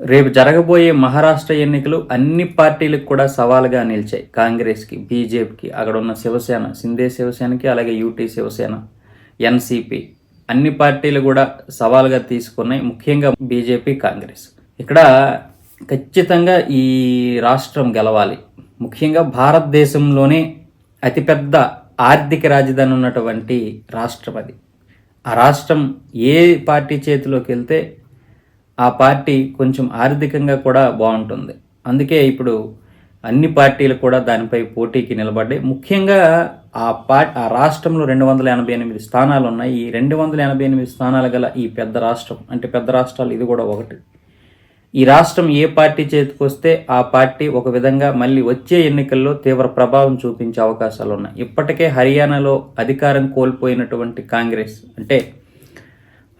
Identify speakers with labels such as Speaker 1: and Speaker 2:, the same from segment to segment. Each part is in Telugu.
Speaker 1: రేపు జరగబోయే మహారాష్ట్ర ఎన్నికలు అన్ని పార్టీలకు కూడా సవాలుగా నిలిచాయి. కాంగ్రెస్కి బీజేపీకి అక్కడ ఉన్న శివసేన సిందే శివసేనకి అలాగే యూటీ శివసేన ఎన్సీపీ అన్ని పార్టీలు కూడా సవాలుగా తీసుకున్నాయి. ముఖ్యంగా బీజేపీ కాంగ్రెస్. ఇక్కడ ఖచ్చితంగా ఈ రాష్ట్రం గెలవాలి. ముఖ్యంగా భారతదేశంలోనే అతిపెద్ద ఆర్థిక రాజధాని ఉన్నటువంటి రాష్ట్రం అది. ఆ రాష్ట్రం ఏ పార్టీ చేతిలోకి వెళ్తే ఆ పార్టీ కొంచెం ఆర్థికంగా కూడా బాగుంటుంది. అందుకే ఇప్పుడు అన్ని పార్టీలు కూడా దానిపై పోటీకి నిలబడ్డాయి. ముఖ్యంగా ఆ పా ఆ రాష్ట్రంలో రెండు వందల ఎనభై ఎనిమిది స్థానాలు ఉన్నాయి. ఈ రెండు వందల ఎనభై ఎనిమిది స్థానాలు గల ఈ పెద్ద రాష్ట్రం అంటే పెద్ద రాష్ట్రాలు ఇది కూడా ఒకటి. ఈ రాష్ట్రం ఏ పార్టీ చేతికొస్తే ఆ పార్టీ ఒక విధంగా మళ్ళీ వచ్చే ఎన్నికల్లో తీవ్ర ప్రభావం చూపించే అవకాశాలు ఉన్నాయి. ఇప్పటికే హర్యానాలో అధికారం కోల్పోయినటువంటి కాంగ్రెస్ అంటే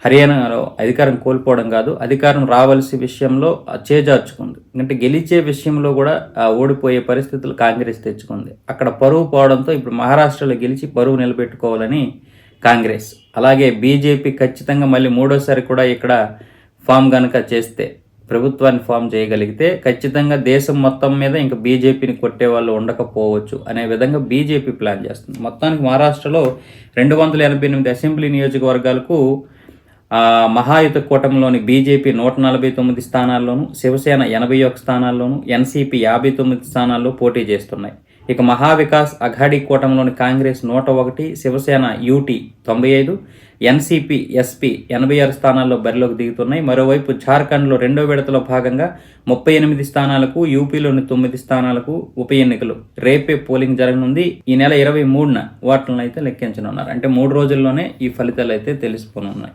Speaker 1: హర్యానాలో అధికారం కోల్పోవడం కాదు అధికారం రావాల్సి విషయంలో చేజార్చుకుంది. అంటే గెలిచే విషయంలో కూడా ఓడిపోయే పరిస్థితులు కాంగ్రెస్ తెచ్చుకుంది. అక్కడ పరువు పోవడంతో ఇప్పుడు మహారాష్ట్రలో గెలిచి పరువు నిలబెట్టుకోవాలని కాంగ్రెస్. అలాగే బీజేపీ ఖచ్చితంగా మళ్ళీ మూడోసారి కూడా ఇక్కడ ఫామ్ కనుక చేస్తే ప్రభుత్వాన్ని ఫామ్ చేయగలిగితే ఖచ్చితంగా దేశం మొత్తం మీద ఇంకా బీజేపీని కొట్టే వాళ్ళు ఉండకపోవచ్చు అనే విధంగా బీజేపీ ప్లాన్ చేస్తుంది. మొత్తానికి మహారాష్ట్రలో రెండు వందల ఎనభై ఎనిమిది అసెంబ్లీ నియోజకవర్గాలకు మహాయుత కూటమిలోని బీజేపీ నూట నలభై తొమ్మిది స్థానాల్లోనూ శివసేన ఎనభై ఒక్క స్థానాల్లోనూ ఎన్సీపీ యాభై తొమ్మిది స్థానాల్లో పోటీ చేస్తున్నాయి. ఇక మహావికాస్ అఘాడీ కూటమిలోని కాంగ్రెస్ నూట ఒకటి శివసేన యూటీ తొంభై ఐదు ఎన్సీపీ ఎస్పీ ఎనభై ఆరు స్థానాల్లో బరిలోకి దిగుతున్నాయి. మరోవైపు జార్ఖండ్లో రెండో విడతలో భాగంగా ముప్పై ఎనిమిది స్థానాలకు యూపీలోని తొమ్మిది స్థానాలకు ఉప ఎన్నికలు రేపే పోలింగ్ జరగనుంది. ఈ నెల ఇరవై మూడున ఓట్లను అయితే లెక్కించనున్నారు. అంటే మూడు రోజుల్లోనే ఈ ఫలితాలు అయితే తెలిసిపోనున్నాయి.